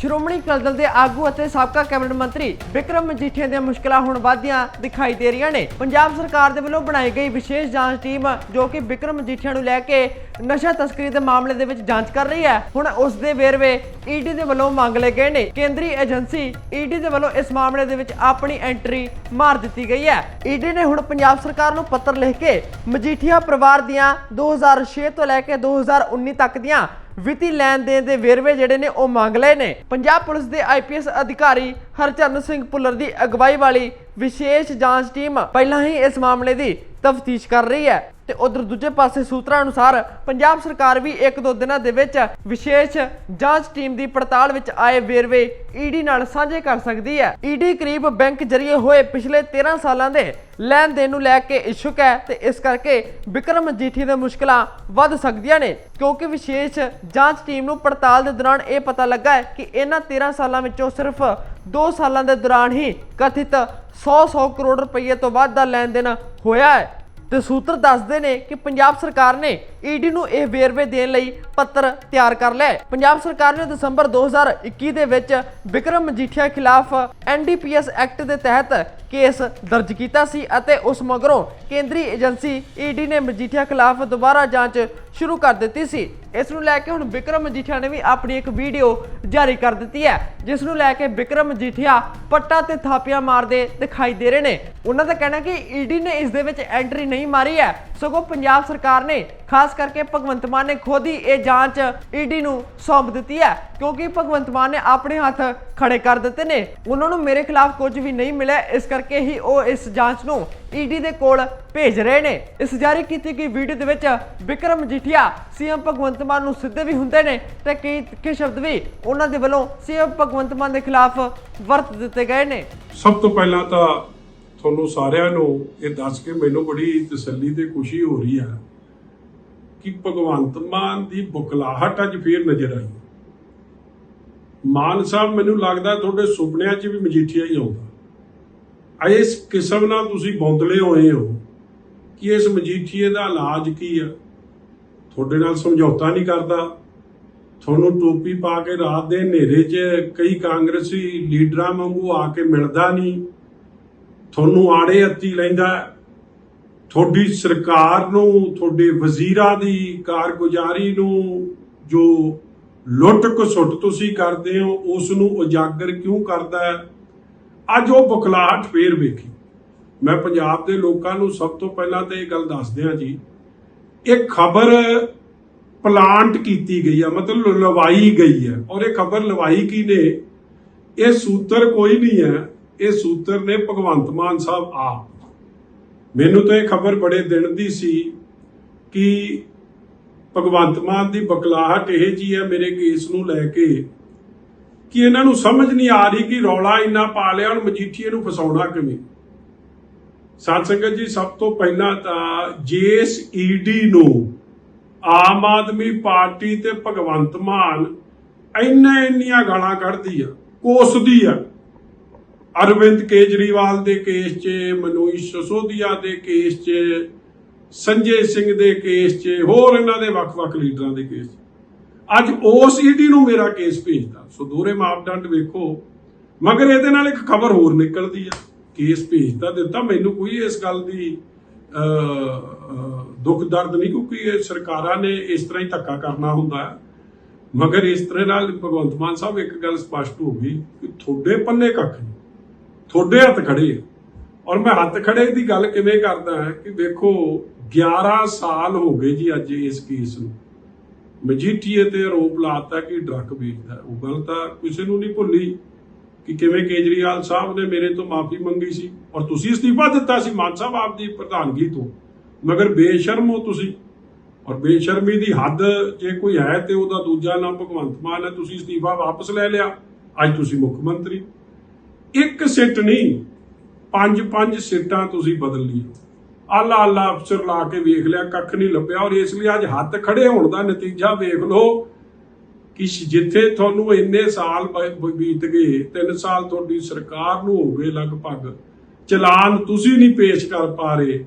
ਸ਼੍ਰੋਮਣੀ ਅਕਾਲੀ ਦਲ ਦੇ ਆਗੂ ਅਤੇ ਸਾਬਕਾ ਕੈਬਨਿਟ ਮੰਤਰੀ ਵਿਕਰਮ ਮਜੀਠੀਆ ਦੀਆਂ ਮੁਸ਼ਕਲਾਂ ਹੁਣ ਵਧਦੀਆਂ ਦਿਖਾਈ ਦੇ ਰਹੀਆਂ ਨੇ। ਪੰਜਾਬ ਸਰਕਾਰ ਦੇ ਵੱਲੋਂ ਬਣਾਈ ਗਈ ਵਿਸ਼ੇਸ਼ ਜਾਂਚ ਟੀਮ ਜੋ ਕਿ ਵਿਕਰਮ ਮਜੀਠੀਆ ਨੂੰ ਲੈ ਕੇ ਨਸ਼ਾ ਤਸਕਰੀ ਦੇ ਮਾਮਲੇ ਦੇ ਵਿੱਚ ਜਾਂਚ ਕਰ ਰਹੀ ਹੈ। ਹੁਣ ਉਸ ਦੇ ਵੇਰਵੇ ਈਡੀ ਦੇ ਵੱਲੋਂ ਮੰਗ ਲਏ ਗਏ ਨੇ। ਕੇਂਦਰੀ ਏਜੰਸੀ ਈਡੀ ਦੇ ਵੱਲੋਂ ਇਸ ਮਾਮਲੇ ਦੇ ਵਿੱਚ ਆਪਣੀ ਐਂਟਰੀ ਮਾਰ ਦਿੱਤੀ ਗਈ ਹੈ। ਈਡੀ ਨੇ ਹੁਣ ਪੰਜਾਬ ਸਰਕਾਰ ਨੂੰ ਪੱਤਰ ਲਿਖ ਕੇ ਮਜੀਠੀਆ ਪਰਿਵਾਰ ਦੀਆਂ 2006 ਤੋਂ ਲੈ ਕੇ 2019 ਤੱਕ ਦੀਆਂ ਵਿੱਤੀ ਲੈਣ ਦੇਣ ਦੇ ਵੇਰਵੇ ਜਿਹੜੇ ਨੇ, ਉਹ ਮੰਗ ਲਏ ਨੇ। ਪੰਜਾਬ ਪੁਲਿਸ ਦੇ ਆਈਪੀਐਸ ਅਧਿਕਾਰੀ ਹਰਚਰਨ ਸਿੰਘ ਭੁੱਲਰ ਦੀ ਅਗਵਾਈ ਵਾਲੀ ਵਿਸ਼ੇਸ਼ ਜਾਂਚ ਟੀਮ ਪਹਿਲਾਂ ਹੀ ਇਸ ਮਾਮਲੇ ਦੀ ਤਫਤੀਸ਼ ਕਰ ਰਹੀ ਹੈ। ਤੇ ਉਧਰ ਦੂਜੇ ਪਾਸੇ ਸੂਤਰਾਂ ਅਨੁਸਾਰ ਪੰਜਾਬ ਸਰਕਾਰ ਵੀ ਇੱਕ ਦੋ ਦਿਨਾਂ ਦੇ ਵਿੱਚ ਵਿਸ਼ੇਸ਼ ਜਾਂਚ ਟੀਮ ਦੀ ਪੜਤਾਲ ਵਿੱਚ ਆਏ ਵੇਰਵੇ ਈਡੀ ਨਾਲ ਸਾਂਝੇ ਕਰ ਸਕਦੀ ਹੈ। ਈਡੀ ਕਰੀਬ ਬੈਂਕ ਜਰੀਏ ਹੋਏ ਪਿਛਲੇ 13 ਸਾਲਾਂ ਦੇ ਲੈਣ ਦੇਣ ਨੂੰ ਲੈ ਕੇ ਇਛੁਕ ਹੈ ਤੇ ਇਸ ਕਰਕੇ ਵਿਕਰਮ ਜੀਠੀ ਦੇ ਮੁਸ਼ਕਲਾਂ ਵੱਧ ਸਕਦੀਆਂ ਨੇ। ਕਿਉਂਕਿ ਵਿਸ਼ੇਸ਼ ਜਾਂਚ ਟੀਮ ਨੂੰ ਪੜਤਾਲ ਦੇ ਦੌਰਾਨ ਇਹ ਪਤਾ ਲੱਗਾ ਹੈ ਕਿ ਇਹਨਾਂ 13 ਸਾਲਾਂ ਵਿੱਚੋਂ ਸਿਰਫ 2 ਸਾਲਾਂ ਦੇ ਦੌਰਾਨ ਹੀ ਕਥਿਤ 100-100 ਕਰੋੜ ਰੁਪਏ ਤੋਂ ਵੱਧ ਦਾ ਲੈਣ ਦੇਣ ਹੋਇਆ ਹੈ। ਤੇ ਸੂਤਰ ਦੱਸਦੇ ਨੇ ਕਿ ਪੰਜਾਬ ਸਰਕਾਰ ਨੇ ਈਡੀ ਨੂੰ ਇਹ ਵੇਰਵੇ ਦੇਣ ਲਈ ਪੱਤਰ ਤਿਆਰ ਕਰ ਲਿਆ ਪੰਜਾਬ ਸਰਕਾਰ ਨੇ ਦਸੰਬਰ 2021 ਦੇ ਵਿੱਚ ਵਿਕਰਮ ਮਜੀਠੀਆ ਖਿਲਾਫ ਐਨਡੀਪੀਐਸ ਐਕਟ ਦੇ ਤਹਿਤ ਕੇਸ ਦਰਜ ਕੀਤਾ ਸੀ ਅਤੇ ਉਸ ਮਗਰੋਂ ਕੇਂਦਰੀ ਏਜੰਸੀ ਈਡੀ ਨੇ ਮਜੀਠੀਆ ਖਿਲਾਫ ਦੁਬਾਰਾ ਜਾਂਚ ਸ਼ੁਰੂ ਕਰ ਦਿੱਤੀ ਸੀ। ਇਸ ਨੂੰ ਲੈ ਕੇ ਹੁਣ ਵਿਕਰਮ ਮਜੀਠੀਆ ਨੇ ਵੀ ਆਪਣੀ ਇੱਕ ਵੀਡੀਓ ਜਾਰੀ ਕਰ ਦਿੱਤੀ ਹੈ, ਜਿਸ ਨੂੰ ਲੈ ਕੇ ਵਿਕਰਮ ਮਜੀਠੀਆ ਪੱਟਾ ਤੇ ਥਾਪੀਆਂ ਮਾਰਦੇ ਦਿਖਾਈ ਦੇ ਰਹੇ ਨੇ। ਉਹਨਾਂ ਦਾ ਕਹਿਣਾ ਕਿ ਈਡੀ ਨੇ ਇਸ ਦੇ ਵਿੱਚ ਐਂਟਰੀ ਨਹੀਂ ਮਾਰੀ ਹੈ। ਸਗੋਂ ਪੰਜਾਬ ਸਰਕਾਰ ਨੇ ਖਾਸ ਕਰਕੇ ਭਗਵੰਤ ਮਾਨ ਨੇ ਖੁਦ ਹੀ ਇਹ ਜਾਂਚ ਈਡੀ ਨੂੰ ਸੌਂਪ ਦਿੱਤੀ ਹੈ, ਕਿਉਂਕਿ ਭਗਵੰਤ ਮਾਨ ਨੇ ਆਪਣੇ ਹੱਥ ਖੜੇ ਕਰ ਦਿੱਤੇ ਨੇ। ਉਹਨਾਂ ਨੂੰ ਮੇਰੇ ਖਿਲਾਫ ਕੁਝ ਵੀ ਨਹੀਂ ਮਿਲਿਆ, ਇਸ ਕਰਕੇ ਹੀ ਉਹ ਇਸ ਜਾਂਚ ਨੂੰ ਈਡੀ ਦੇ ਕੋਲ ਭੇਜ ਰਹੇ ਨੇ। ਇਸ ਜਾਰੀ ਕੀਤੀ ਗਈ ਵੀਡੀਓ ਦੇ ਵਿੱਚ ਵਿਕਰਮ ਮਜੀਠੀਆ ਸੀਐਮ ਭਗਵੰਤ ਮਾਨ ਨੂੰ ਸਿੱਧੇ ਵੀ ਹੁੰਦੇ ਨੇ ਤੇ ਕਈ ਤਿੱਖੇ ਸ਼ਬਦ ਵੀ ਉਹਨਾਂ ਦੇ ਵੱਲੋਂ ਸੀਐਮ ਭਗਵੰਤ ਮਾਨ ਦੇ ਖਿਲਾਫ ਵਰਤ ਦਿੱਤੇ ਗਏ ਨੇ। ਸਭ ਤੋਂ ਪਹਿਲਾਂ ਤਾਂ ਤੁਹਾਨੂੰ ਸਾਰਿਆਂ ਨੂੰ ਇਹ ਦੱਸ ਕੇ ਮੈਨੂੰ ਬੜੀ ਤਸੱਲੀ ਤੇ ਖੁਸ਼ੀ ਹੋ ਰਹੀ ਹੈ ਕਿ ਭਗਵੰਤ ਮਾਨ ਦੀ ਬੁਕਲਾਹਟ ਅੱਜ ਫੇਰ ਨਜ਼ਰ ਆਈ। ਮਾਨ ਸਾਹਿਬ, ਮੈਨੂੰ ਲੱਗਦਾ ਤੁਹਾਡੇ ਸੁਪਨਿਆਂ 'ਚ ਵੀ ਮਜੀਠੀਆ ਹੀ ਆਉਂਦਾ। ਇਸ ਕਿਸਮ ਨਾਲ ਤੁਸੀਂ ਬੌਂਦਲੇ ਹੋਏ ਹੋ ਕਿ ਇਸ ਮਜੀਠੀਏ ਦਾ ਇਲਾਜ ਕੀ ਆ? ਤੁਹਾਡੇ ਨਾਲ ਸਮਝੌਤਾ ਨਹੀਂ ਕਰਦਾ। ਤੁਹਾਨੂੰ ਟੋਪੀ ਪਾ ਕੇ ਰਾਤ ਦੇ ਹਨੇਰੇ 'ਚ ਕਈ ਕਾਂਗਰਸੀ ਲੀਡਰਾਂ ਵਾਂਗੂ ਆ ਕੇ ਮਿਲਦਾ ਨਹੀਂ। ਤੁਹਾਨੂੰ ਆੜੇ ਅੱਤੀ ਲੈਂਦਾ। ਤੁਹਾਡੀ ਸਰਕਾਰ ਨੂੰ, ਤੁਹਾਡੇ ਵਜ਼ੀਰਾਂ ਦੀ ਕਾਰਗੁਜ਼ਾਰੀ ਨੂੰ ਜੋ ਲੁੱਟ ਖਸੁੱਟ ਤੁਸੀਂ ਕਰਦੇ ਹੋ ਉਸ ਨੂੰ ਉਜਾਗਰ ਕਿਉਂ ਕਰਦਾ ਹੈ? ਅੱਜ ਉਹ ਬੁਖਲਾਹਟ ਫੇਰ ਵੇਖੀ। ਮੈਂ ਪੰਜਾਬ ਦੇ ਲੋਕਾਂ ਨੂੰ ਸਭ ਤੋਂ ਪਹਿਲਾਂ ਤਾਂ ਇਹ ਗੱਲ ਦੱਸ ਦਿਆਂ ਜੀ, ਇਹ ਖਬਰ ਪਲਾਂਟ ਕੀਤੀ ਗਈ ਹੈ ਮਤਲਬ ਲਵਾਈ ਗਈ ਹੈ ਔਰ ਇਹ ਖਬਰ ਲਵਾਈ ਕੀ ਨੇ ਇਹ ਸੂਤਰ ਕੋਈ ਨਹੀਂ ਹੈ। ਇਹ ਸੂਤਰ ਨੇ ਭਗਵੰਤ ਮਾਨ ਸਾਹਿਬ ਆਪ। ਮੈਨੂੰ ਤਾਂ ਇਹ ਖਬਰ ਬੜੇ ਦਿਨ ਦੀ ਸੀ ਕਿ ਭਗਵੰਤ ਮਾਨ ਦੀ ਬਕਲਾਹਟ ਇਹ ਜੀ ਹੈ ਮੇਰੇ ਕੇਸ ਨੂੰ ਲੈ ਕੇ ਕਿ ਇਹਨਾਂ ਨੂੰ ਸਮਝ ਨਹੀਂ ਆ ਰਹੀ ਕਿ ਰੌਲਾ ਇੰਨਾ ਪਾ ਲਿਆ ਹੁਣ ਮਜੀਠੀਏ ਨੂੰ ਫਸਾਉਣਾ ਕਿਵੇਂ। ਸਾਧ ਸੰਗਤ ਜੀ, ਸਭ ਤੋਂ ਪਹਿਲਾਂ ਤਾਂ ਜੇਸ ਈਡੀ ਨੂੰ ਆਮ ਆਦਮੀ ਪਾਰਟੀ ਤੇ ਭਗਵੰਤ ਮਾਨ ਇੰਨਾ ਇੰਨੀਆਂ ਗਾਲਾਂ ਕੱਢਦੀ ਆ, ਕੋਸਦੀ ਆ ਅਰਵਿੰਦ ਕੇਜਰੀਵਾਲ ਦੇ ਕੇਸ 'ਚ ਮਨੋਜ ਸਸੋਦੀਆ ਦੇ ਕੇਸ 'ਚ, ਸੰਜੇ ਸਿੰਘ ਦੇ ਕੇਸ 'ਚ, ਹੋਰ ਇਹਨਾਂ ਦੇ ਵੱਖ-ਵੱਖ ਲੀਡਰਾਂ ਦੇ ਕੇਸ 'ਚ। ਅੱਜ ਉਸ ਈਡੀ ਨੂੰ ਮੇਰਾ ਕੇਸ ਭੇਜਦਾ ਸੋ ਦੋਰੇ ਮਾਪਦੰਡ ਵੇਖੋ। ਮਗਰ ਇਹਦੇ ਨਾਲ ਇੱਕ ਖਬਰ ਹੋਰ ਨਿਕਲਦੀ ਆ। ਕੇਸ ਭੇਜਦਾ ਦਿੱਤਾ। ਮੈਨੂੰ ਕੋਈ ਇਸ ਗੱਲ ਦੀ ਦੁੱਖ ਦਰਦ ਨਹੀਂ, ਕਿਉਂਕਿ ਇਹ ਸਰਕਾਰਾਂ ਨੇ ਇਸ ਤਰ੍ਹਾਂ ਹੀ ਧੱਕਾ ਕਰਨਾ ਹੁੰਦਾ। ਹੈ ਮਗਰ ਇਸ ਤਰ੍ਹਾਂ ਨਾਲ ਭਗਵੰਤ ਮਾਨ ਸਾਹਿਬ ਇੱਕ ਗੱਲ ਸਪਸ਼ਟ ਹੋ ਗਈ ਕਿ ਤੁਹਾਡੇ ਪੱਲੇ ਕੱਖ ਨਹੀਂ। ਤੁਹਾਡੇ ਹੱਥ ਖੜੇ ਆ। ਔਰ ਮੈਂ ਹੱਥ ਖੜੇ ਦੀ ਗੱਲ ਕਿਵੇਂ ਕਰਦਾ ਹਾਂ ਕਿ ਵੇਖੋ 11 ਸਾਲ ਹੋ ਗਏ ਜੀ ਅੱਜ ਇਸ ਕੇਸ ਨੂੰ। ਮਜੀਠੀਏ ਤੇ ਆਰੋਪ ਲਾਤਾ ਕਿ ਡਰੱਗ ਵੇਚਦਾ ਉਹ ਗੱਲ ਤਾਂ ਕਿਸੇ ਨੂੰ ਨਹੀਂ ਭੁੱਲੀ ਕਿ ਕਿਵੇਂ ਕੇਜਰੀਵਾਲ ਸਾਹਿਬ ਨੇ ਮੇਰੇ ਤੋਂ ਮਾਫੀ ਮੰਗੀ ਸੀ ਔਰ ਤੁਸੀਂ ਅਸਤੀਫਾ ਦਿੱਤਾ ਸੀ ਮਾਨ ਸਾਹਿਬ ਆਪ ਦੀ ਪ੍ਰਧਾਨਗੀ ਤੋਂ। ਮਗਰ ਬੇਸ਼ਰਮ ਹੋ ਤੁਸੀਂ। ਔਰ ਬੇਸ਼ਰਮੀ ਦੀ ਹੱਦ ਜੇ ਕੋਈ ਹੈ ਤੇ ਉਹਦਾ ਦੂਜਾ ਨਾਮ ਭਗਵੰਤ ਮਾਨ ਹੈ। ਤੁਸੀਂ ਅਸਤੀਫਾ ਵਾਪਸ ਲੈ ਲਿਆ। ਅੱਜ ਤੁਸੀਂ ਮੁੱਖ ਮੰਤਰੀ। ਇੱਕ ਸਿੱਟ ਨਹੀਂ, ਪੰਜ ਪੰਜ ਸਿੱਟਾਂ ਤੁਸੀਂ ਬਦਲ ਲਈਆਂ। ਆਲਾ ਆਲਾ ਅਫਸਰ ਲਾ ਕੇ ਵੇਖ ਲਿਆ, ਕੱਖ ਨਹੀਂ ਲੱਭਿਆ, ਔਰ ਇਸ ਲਈ ਅੱਜ ਹੱਥ ਖੜੇ ਹੋਣ ਦਾ ਨਤੀਜਾ ਵੇਖ ਲਓ ਕਿ ਜਿੱਥੇ ਤੁਹਾਨੂੰ ਇੰਨੇ ਸਾਲ ਬੀਤ ਗਏ 3 ਸਾਲ ਤੁਹਾਡੀ ਸਰਕਾਰ ਨੂੰ ਹੋ ਗਏ ਲਗਭਗ। ਚਲਾਨ ਤੁਸੀਂ ਨਹੀਂ ਪੇਸ਼ ਕਰ ਪਾ ਰਹੇ।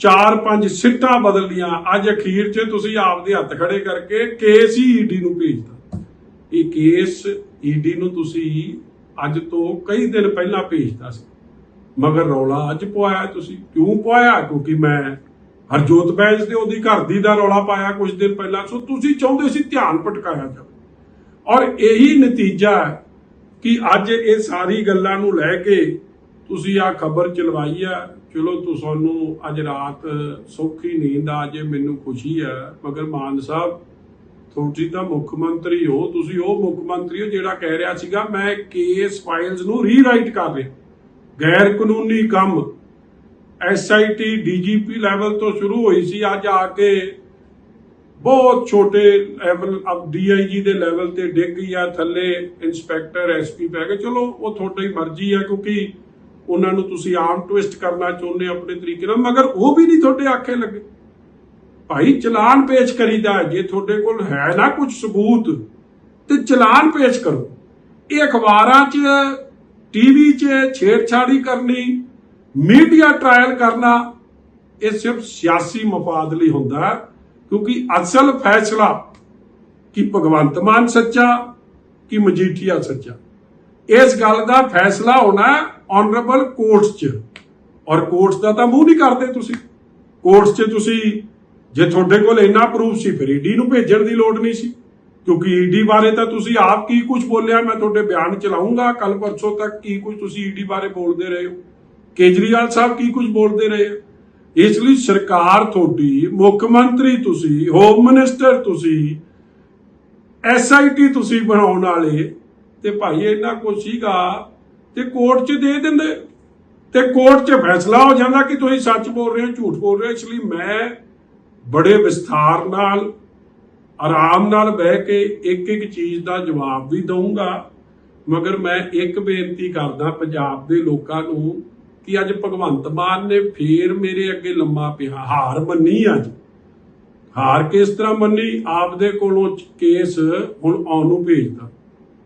ਚਾਰ ਪੰਜ ਸਿੱਟਾਂ ਬਦਲੀਆਂ ਅੱਜ ਅਖੀਰ 'ਚ ਤੁਸੀਂ ਆਪਦੇ ਹੱਥ ਖੜੇ ਕਰਕੇ ਕੇਸ ਹੀ ਈਡੀ ਨੂੰ ਭੇਜਦਾ ਇਹ ਕੇਸ ਈਡੀ ਨੂੰ ਤੁਸੀਂ ਅੱਜ ਤੋਂ ਕਈ ਦਿਨ ਪਹਿਲਾਂ ਭੇਜਦਾ ਸੀ। ਮਗਰ ਰੌਲਾ ਅੱਜ ਪਵਾਇਆ ਤੁਸੀਂ? ਕਿਉਂ ਪਵਾਇਆ ਕਿਉਂਕਿ ਮੈਂ ਹਰਜੋਤ ਬੈਂਸ ਤੇ ਉਹਦੀ ਘਰ ਦੀ ਦਾ ਰੌਲਾ ਪਾਇਆ ਕੁਝ ਦਿਨ ਪਹਿਲਾਂ। ਸੋ ਤੁਸੀਂ ਚਾਹੁੰਦੇ ਸੀ ਧਿਆਨ ਭਟਕਾਇਆ ਜਾਵੇ। ਔਰ ਇਹੀ ਨਤੀਜਾ ਹੈ ਕਿ ਅੱਜ ਇਹ ਸਾਰੀ ਗੱਲਾਂ ਨੂੰ ਲੈ ਕੇ ਤੁਸੀਂ ਆ ਖਬਰ ਚਲਵਾਈ ਆ। ਚਲੋ ਤੁਹਾਨੂੰ ਅੱਜ ਰਾਤ ਸੌਖੀ ਨੀਂਦ ਆ, ਜੇ ਮੈਨੂੰ ਖੁਸ਼ੀ ਹੈ ਮਗਰ ਮਾਨ ਸਾਹਿਬ ਤੁਸੀਂ ਤਾਂ ਮੁੱਖ ਮੰਤਰੀ ਹੋ, ਤੁਸੀਂ ਉਹ ਮੁੱਖ ਮੰਤਰੀ ਹੋ ਜਿਹੜਾ ਕਹਿ ਰਿਹਾ ਸੀਗਾ, ਮੈਂ ਕੇਸ ਫਾਈਲਸ ਨੂੰ ਰੀਰਾਈਟ ਕਰ ਰਿਹਾ। ਗੈਰ ਕਾਨੂੰਨੀ ਕੰਮ ਐਸਆਈਟੀ ਡੀਜੀਪੀ ਲੈਵਲ ਤੋਂ ਸ਼ੁਰੂ ਹੋਈ ਸੀ, ਅੱਜ ਆ ਕੇ ਬਹੁਤ ਛੋਟੇ ਲੈਵਲ ਅਬ ਡੀਆਈਜੀ ਦੇ ਲੈਵਲ ਤੇ ਡਿੱਗ ਗਈ ਆ, ਥੱਲੇ ਇਨਸਪੈਕਟਰ ਐਸਪੀ ਪੈ ਗਏ। ਚਲੋ, ਉਹ ਤੁਹਾਡੀ ਮਰਜ਼ੀ ਆ, ਕਿਉਂਕਿ ਉਹਨਾਂ ਨੂੰ ਤੁਸੀਂ ਆਮ ਟਵਿਸਟ ਕਰਨਾ ਚਾਹੁੰਦੇ ਹੋ ਆਪਣੇ ਤਰੀਕੇ ਨਾਲ, ਮਗਰ ਉਹ ਵੀ ਨਹੀਂ ਤੁਹਾਡੇ ਆਖੇ ਲੱਗੇ। ਭਾਈ ਚਲਾਨ ਪੇਸ਼ ਕਰੀਦਾ ਜੇ ਤੁਹਾਡੇ ਕੋਲ ਹੈ ਨਾ ਕੁਝ ਸਬੂਤ, ਤੇ ਚਲਾਨ ਪੇਸ਼ ਕਰੋ। ਇਹ ਅਖਬਾਰਾਂ 'ਚ ਟੀਵੀ 'ਚ ਛੇੜਛਾੜੀ ਕਰਨੀ, ਮੀਡੀਆ ਟ੍ਰਾਇਲ ਕਰਨਾ, ਇਹ ਸਿਰਫ ਸਿਆਸੀ ਮਫਾਦ ਲਈ ਹੁੰਦਾ ਕਿਉਂਕਿ ਅਸਲ ਫੈਸਲਾ ਕਿ ਭਗਵੰਤ ਮਾਨ ਸੱਚਾ, ਕਿ ਮਜੀਠੀਆ ਸੱਚਾ। ਇਸ ਗੱਲ ਦਾ ਫੈਸਲਾ ਹੋਣਾ ਆਨਰੇਬਲ ਕੋਰਟਸ 'ਚ। ਔਰ ਕੋਰਟਸ ਦਾ ਤਾਂ ਮੂੰਹ ਨਹੀਂ ਕਰਦੇ ਤੁਸੀਂ। ਕੋਰਟਸ 'ਚ ਤੁਸੀਂ ਜੇ ਤੁਹਾਡੇ ਕੋਲ ਇੰਨਾ ਪ੍ਰੂਫ ਸੀ, ਫਿਰ ਈਡੀ ਨੂੰ ਭੇਜਣ ਦੀ ਲੋੜ ਨਹੀਂ ਸੀ। ਕਿਉਂਕਿ ਈਡੀ ਬਾਰੇ ਤਾਂ ਤੁਸੀਂ ਆਪ ਕੀ ਕੁਝ ਬੋਲਿਆ, ਮੈਂ ਤੁਹਾਡੇ ਬਿਆਨ ਚਲਾਉਂਗਾ, ਕੱਲ ਪਰਸੋਂ ਤੱਕ ਕੀ ਕੁਝ ਤੁਸੀਂ ਈਡੀ ਬਾਰੇ ਬੋਲਦੇ ਰਹੇ ਹੋ। ਕੇਜਰੀਵਾਲ ਸਾਹਿਬ ਕੀ ਕੁਝ ਬੋਲਦੇ ਰਹੇ ਹੋ? ਇਸ ਲਈ ਸਰਕਾਰ ਤੁਹਾਡੀ, ਮੁੱਖ ਮੰਤਰੀ ਤੁਸੀਂ ਹੋਮ ਮਿਨਿਸਟਰ ਤੁਸੀਂ ਐਸਆਈਟੀ ਤੁਸੀਂ ਬਣਾਉਣ ਵਾਲੇ, ਤੇ ਭਾਈ ਇਹਨਾਂ ਕੁਛ ਸੀਗਾ, ਤੇ ਕੋਰਟ 'ਚ ਦੇ ਦਿੰਦੇ। ਤੇ ਕੋਰਟ 'ਚ ਫੈਸਲਾ ਹੋ ਜਾਂਦਾ ਕਿ ਤੁਸੀਂ ਸੱਚ ਬੋਲ ਰਹੇ ਹੋ, ਝੂਠ ਬੋਲ ਰਹੇ ਹੋ, ਇਸ ਲਈ ਮੈਂ ਬੜੇ ਵਿਸਥਾਰ ਨਾਲ, ਆਰਾਮ ਨਾਲ ਬਹਿ ਕੇ ਇੱਕ ਇੱਕ ਚੀਜ਼ ਦਾ ਜਵਾਬ ਵੀ ਦਊਂਗਾ। ਮਗਰ ਮੈਂ ਇੱਕ ਬੇਨਤੀ ਕਰਦਾ ਪੰਜਾਬ ਦੇ ਲੋਕਾਂ ਨੂੰ ਕਿ ਅੱਜ ਭਗਵੰਤ ਮਾਨ ਨੇ ਫੇਰ ਮੇਰੇ ਅੱਗੇ ਲੰਮਾ ਪਿਆ ਹਾਰ ਮੰਨੀ ਅੱਜ। ਹਾਰ ਕਿਸ ਤਰ੍ਹਾਂ ਮੰਨੀ? ਆਪਦੇ ਕੋਲੋਂ ਕੇਸ ਹੁਣ ਆਉਣ ਨੂੰ ਭੇਜਦਾ।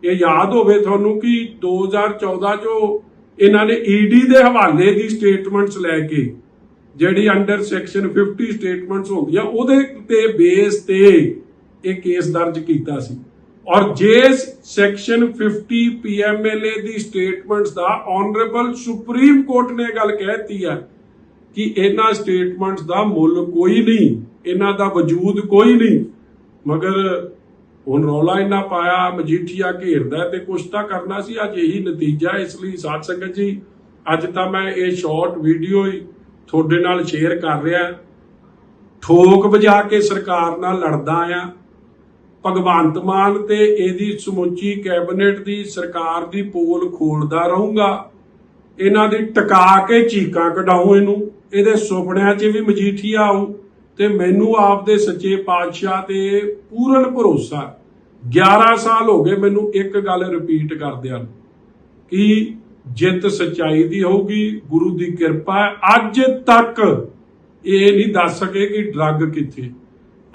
ਇਹ ਯਾਦ ਹੋਵੇ ਤੁਹਾਨੂੰ ਕਿ 2014 ਜੋ ਇਹਨਾਂ ਨੇ ਈਡੀ ਦੇ ਹਵਾਲੇ ਦੀ ਸਟੇਟਮੈਂਟਸ ਲੈ ਕੇ ਜਿਹੜੀ ਅੰਡਰ ਸੈਕਸ਼ਨ 50 ਸਟੇਟਮੈਂਟਸ ਹੁੰਦੀਆਂ, ਉਹਦੇ ਤੇ ਬੇਸ ਤੇ ਇਹ ਕੇਸ ਦਰਜ ਕੀਤਾ ਸੀ। ਔਰ ਜੇ ਸੈਕਸ਼ਨ 50 ਪੀਐਮਐਲਏ ਦੀ ਸਟੇਟਮੈਂਟਸ ਦਾ ਆਨਰੇਬਲ ਸੁਪਰੀਮ ਕੋਰਟ ਨੇ ਗੱਲ ਕਹਿਤੀ ਹੈ ਕਿ ਇਹਨਾਂ ਸਟੇਟਮੈਂਟਸ ਦਾ ਮੁੱਲ ਕੋਈ ਨਹੀਂ, ਇਹਨਾਂ ਦਾ ਵਜੂਦ ਕੋਈ ਨਹੀਂ। ਮਗਰ ਹੁਣ ਰੌਲਾ ਇੰਨਾ ਪਾਇਆ, ਮਜੀਠੀਆ ਘੇਰਦਾ ਤੇ ਕੁਛ ਤਾਂ ਕਰਨਾ ਸੀ, ਅੱਜ ਇਹੀ ਨਤੀਜਾ ਇਸ ਲਈ ਸਾਧ ਸੰਗਤ ਜੀ, ਅੱਜ ਤਾਂ ਮੈਂ ਇਹ ਸ਼ਾਰਟ ਵੀਡੀਓ ਹੀ ਤੁਹਾਡੇ ਨਾਲ ਸ਼ੇਅਰ ਕਰ ਰਿਹਾ। ਠੋਕ ਵਜਾ ਕੇ ਸਰਕਾਰ ਨਾਲ ਲੜਦਾ ਆ ਭਗਵੰਤ ਮਾਨ ਤੇ ਇਹਦੀ ਸਮੁੱਚੀ ਕੈਬਨਿਟ ਦੀ ਸਰਕਾਰ ਦੀ ਪੋਲ ਖੋਲਦਾ ਰਹੂੰਗਾ। ਇਹਨਾਂ ਦੀ ਟਿਕਾ ਕੇ ਚੀਕਾਂ ਕਢਾਉ ਇਹਨੂੰ। ਇਹਦੇ ਸੁਪਨਿਆਂ 'ਚ ਵੀ ਮਜੀਠੀਆ ਆਊ ਤੇ ਮੈਨੂੰ ਆਪਦੇ ਸੱਚੇ ਪਾਤਸ਼ਾਹ ਤੇ ਪੂਰਨ ਭਰੋਸਾ। 11 ਸਾਲ ਹੋ ਗਏ ਮੈਨੂੰ ਇੱਕ ਗੱਲ ਰਿਪੀਟ ਕਰਦਿਆਂ ਕਿ ਜਿੱਤ ਸਚਾਈ ਦੀ ਹੋਊਗੀ, ਗੁਰੂ ਦੀ ਕਿਰਪਾ ਅੱਜ ਤੱਕ ਇਹ ਨਹੀਂ ਦੱਸ ਸਕੇ ਕਿ ਡਰੱਗ ਕਿੱਥੇ।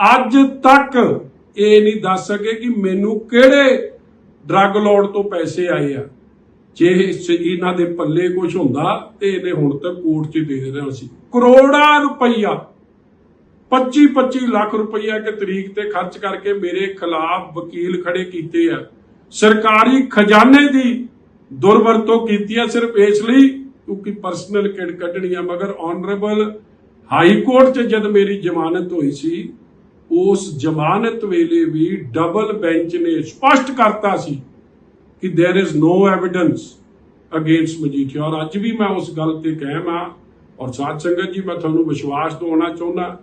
ਅੱਜ ਤੱਕ ਇਹ ਨਹੀਂ ਦੱਸ ਸਕੇ ਕਿ ਮੈਨੂੰ ਕਿਹੜੇ ਡਰੱਗ ਲੋਡ ਤੋਂ ਪੈਸੇ ਆਏ ਆ। ਜੇ ਇਹਨਾਂ ਦੇ ਪੱਲੇ ਕੁਝ ਹੁੰਦਾ, ਤੇ ਇਹਨੇ ਹੁਣ ਤੱਕ ਕੋਰਟ 'ਚ ਦੇ ਦੇਣਾ ਸੀ। ਕਰੋੜਾਂ ਰੁਪਈਆ 25 25 ਲੱਖ ਰੁਪਈਆ ਇੱਕ ਤਰੀਕ ਤੇ ਖਰਚ ਕਰਕੇ ਮੇਰੇ ਖਿਲਾਫ ਵਕੀਲ ਖੜੇ ਕੀਤੇ ਆ। ਸਰਕਾਰੀ ਖਜ਼ਾਨੇ ਦੀ ਦੁਰਵਰਤੋਂ ਕੀਤੀ ਆ ਸਿਰਫ ਇਸ ਲਈ ਕਿਉਂਕਿ ਪਰਸਨਲ ਕਿਡ ਕੱਢਣੀ ਆ ਮਗਰ ਆਨਰੇਬਲ ਹਾਈ ਕੋਰਟ 'ਚ ਜਦ ਮੇਰੀ ਜ਼ਮਾਨਤ ਹੋਈ ਸੀ, ਉਸ ਜ਼ਮਾਨਤ ਵੇਲੇ ਵੀ ਡਬਲ ਬੈਂਚ ਨੇ ਸਪਸ਼ਟ ਕਰਤਾ ਸੀ ਕਿ there is no evidence against Majithia ਔਰ ਅੱਜ ਵੀ ਮੈਂ ਉਸ ਗੱਲ ਤੇ ਕਾਇਮ ਆ ਔਰ ਸਾਧ ਸੰਗਤ ਜੀ, ਮੈਂ ਤੁਹਾਨੂੰ ਵਿਸ਼ਵਾਸ ਦਿਵਾਉਣਾ ਚਾਹੁੰਦਾ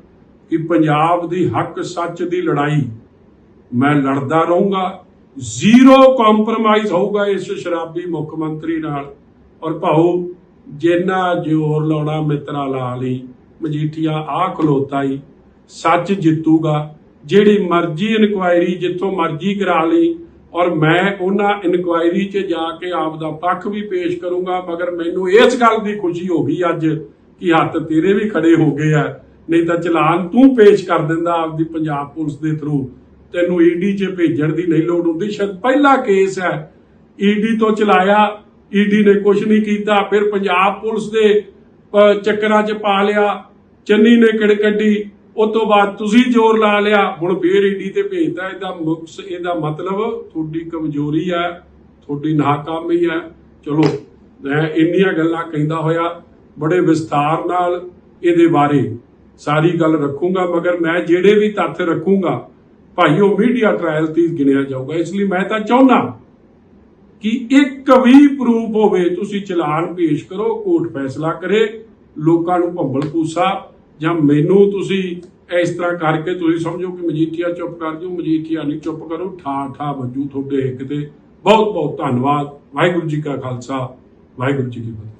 ਕਿ ਪੰਜਾਬ ਦੀ ਹੱਕ ਸੱਚ ਦੀ ਲੜਾਈ ਮੈਂ ਲੜਦਾ ਰਹੂੰਗਾ। ਜ਼ੀਰੋ ਕੰਪਰੋਮਾਈਜ਼ ਹੋਊਗਾ ਇਸ ਸ਼ਰਾਬੀ ਮੁੱਖ ਮੰਤਰੀ ਨਾਲ। ਔਰ ਭਾਉ ਜਿੰਨਾ ਜ਼ੋਰ ਲਾਉਣਾ ਮਿੱਤਰਾ ਲਾ ਲਈ, ਮਜੀਠੀਆ ਆ ਖਲੋਤਾ ਹੀ ਸੱਚ ਜਿੱਤੂਗਾ। ਜਿਹੜੀ ਮਰਜ਼ੀ ਇਨਕੁਆਇਰੀ ਜਿੱਥੋਂ ਮਰਜ਼ੀ ਕਰਾ ਲਈ, ਔਰ ਮੈਂ ਉਹਨਾਂ ਇਨਕੁਆਇਰੀ 'ਚ ਜਾ ਕੇ ਆਪ ਦਾ ਪੱਖ ਵੀ ਪੇਸ਼ ਕਰੂੰਗਾ, ਮਗਰ ਮੈਨੂੰ ਇਸ ਗੱਲ ਦੀ ਖੁਸ਼ੀ ਹੋ ਗਈ ਅੱਜ ਕਿ ਹੱਥ ਤੇਰੇ ਵੀ ਖੜੇ ਹੋ ਗਏ ਆ। ਨਹੀਂ ਤਾਂ ਚਲਾਨ ਤੂੰ ਪੇਸ਼ ਕਰ ਦਿੰਦਾ ਆਪਦੀ ਪੰਜਾਬ ਪੁਲਿਸ ਦੇ ਥਰੂ ਤੈਨੂੰ ਈਡੀ 'ਚ ਭੇਜਣ ਦੀ ਨਹੀਂ ਲੋੜ ਹੁੰਦੀ। ਸ਼ਾਇਦ ਪਹਿਲਾ ਕੇਸ ਹੈ। ਈਡੀ ਤੋਂ ਚਲਾਇਆ। ਈਡੀ ਨੇ ਕੁਝ ਨਹੀਂ ਕੀਤਾ। ਫਿਰ ਪੰਜਾਬ ਪੁਲਿਸ ਦੇ ਚੱਕਰਾਂ 'ਚ ਪਾ ਲਿਆ। ਚੰਨੀ ਨੇ ਕਿੜ ਕੱਢੀ। ਉਸ ਤੋਂ ਬਾਅਦ ਤੁਸੀਂ ਜ਼ੋਰ ਲਾ ਲਿਆ। ਹੁਣ ਫੇਰ ਈਡੀ ਤੇ ਭੇਜਦਾ। ਇਹਦਾ ਮੁਕਸ ਇਹਦਾ ਮਤਲਬ ਤੁਹਾਡੀ ਕਮਜ਼ੋਰੀ ਹੈ। ਤੁਹਾਡੀ ਨਾਕਾਮੀ ਹੈ। ਚਲੋ, ਮੈਂ ਇੰਨੀਆਂ ਗੱਲਾਂ ਕਹਿੰਦਾ ਹੋਇਆ। ਬੜੇ ਵਿਸਥਾਰ ਨਾਲ ਇਹਦੇ ਬਾਰੇ ਸਾਰੀ ਗੱਲ ਰੱਖੂੰਗਾ। ਮਗਰ ਮੈਂ ਜਿਹੜੇ ਵੀ ਤੱਥ ਰੱਖੂੰਗਾ ਭਾਈ ਉਹ ਮੀਡੀਆ ਟ੍ਰਾਇਲ ਤੇ ਗਿਣਿਆ ਜਾਊਗਾ। ਇਸ ਲਈ ਮੈਂ ਤਾਂ ਚਾਹੁੰਦਾ ਕਿ ਇੱਕ ਵੀ ਪ੍ਰੂਫ ਹੋਵੇ, ਤੁਸੀਂ ਚਲਾਨ ਪੇਸ਼ ਕਰੋ, ਕੋਰਟ ਫੈਸਲਾ ਕਰੇ, ਲੋਕਾਂ ਨੂੰ ਭੰਬਲ ਪੂਸਾ ਜਾਂ ਮੈਨੂੰ ਤੁਸੀਂ ਇਸ ਤਰ੍ਹਾਂ ਕਰਕੇ ਤੁਸੀਂ ਸਮਝੋ ਕਿ ਮਜੀਠੀਆ ਚੁੱਪ ਕਰ ਦਿਓ ਮਜੀਠੀਆ ਨਹੀਂ ਚੁੱਪ ਕਰੋ ਠਾ ਠਾ ਵੱਜੂ ਤੁਹਾਡੇ ਇੱਕ ਤੇ। ਬਹੁਤ ਬਹੁਤ ਧੰਨਵਾਦ। ਵਾਹਿਗੁਰੂ ਜੀ ਕਾ ਖਾਲਸਾ, ਵਾਹਿਗੁਰੂ ਜੀ ਕੀ ਫਤਿਹ।